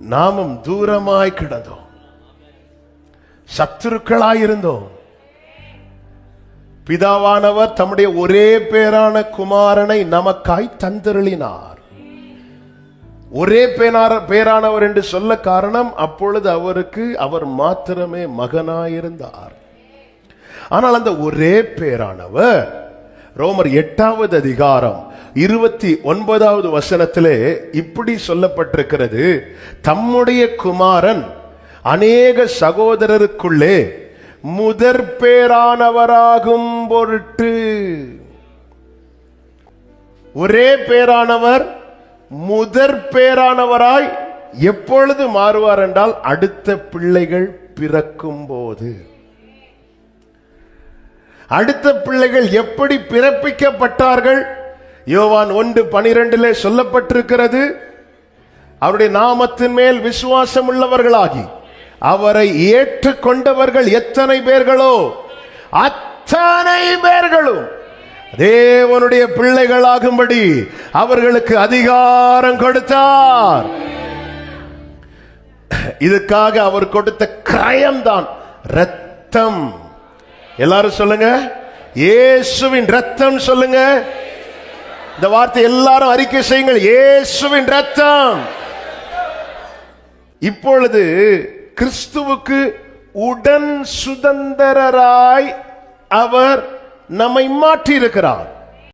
நாமும் தூரமாய் கிடந்தோம். சத்துருக்களாயிருந்தோம் பிதாவானவர் தம்முடைய ஒரே பேரான குமாரனை நமக்காய் தந்தருளினார். ஒரே பேனார பேரானவர் என்று சொல்ல காரணம் அப்பொழுது அவருக்கு அவர் மாத்திரமே மகனாயிருந்தார். ஆனால் அந்த ஒரே பேரானவர் ரோமர் எட்டாவது அதிகாரம் இருபத்தி ஒன்பதாவது வசனத்திலே இப்படி சொல்லப்பட்டிருக்கிறது. தம்முடைய குமாரன் அநேக சகோதரருக்குள்ளே முதற் பேரானவராகும் பொருட்டு. ஒரே பேரானவர் முதற் பேரானவராய் எப்பொழுது மாறுவார் என்றால் அடுத்த பிள்ளைகள் பிறக்கும் போது. அடுத்த பிள்ளைகள் எப்படி பிறப்பிக்கப்பட்டார்கள்? யோவான் ஒன்று பனிரெண்டிலே சொல்லப்பட்டிருக்கிறது அவருடைய நாமத்தின் மேல் விசுவாசம் உள்ளவர்களாகி அவரை ஏற்றுக்கொண்டவர்கள் எத்தனை பேர்களோ? அத்தனை பேர்களும். தேவனுடைய பிள்ளைகளாகும்படி அவர்களுக்கு அதிகாரம் கொடுத்தார். இதுக்காக அவர் கொடுத்த கிரயம்தான் ரத்தம் எல்லாரும் சொல்லுங்க. இயேசுவின் ரத்தம் சொல்லுங்க. இந்த வார்த்தை எல்லாரும் அறிக்கை செய்யுங்கள். இயேசுவின் ரத்தம் இப்பொழுது கிறிஸ்துவுக்கு உடன் சுதந்திரராய் அவர் நம்மை மாற்றியிருக்கிறார்.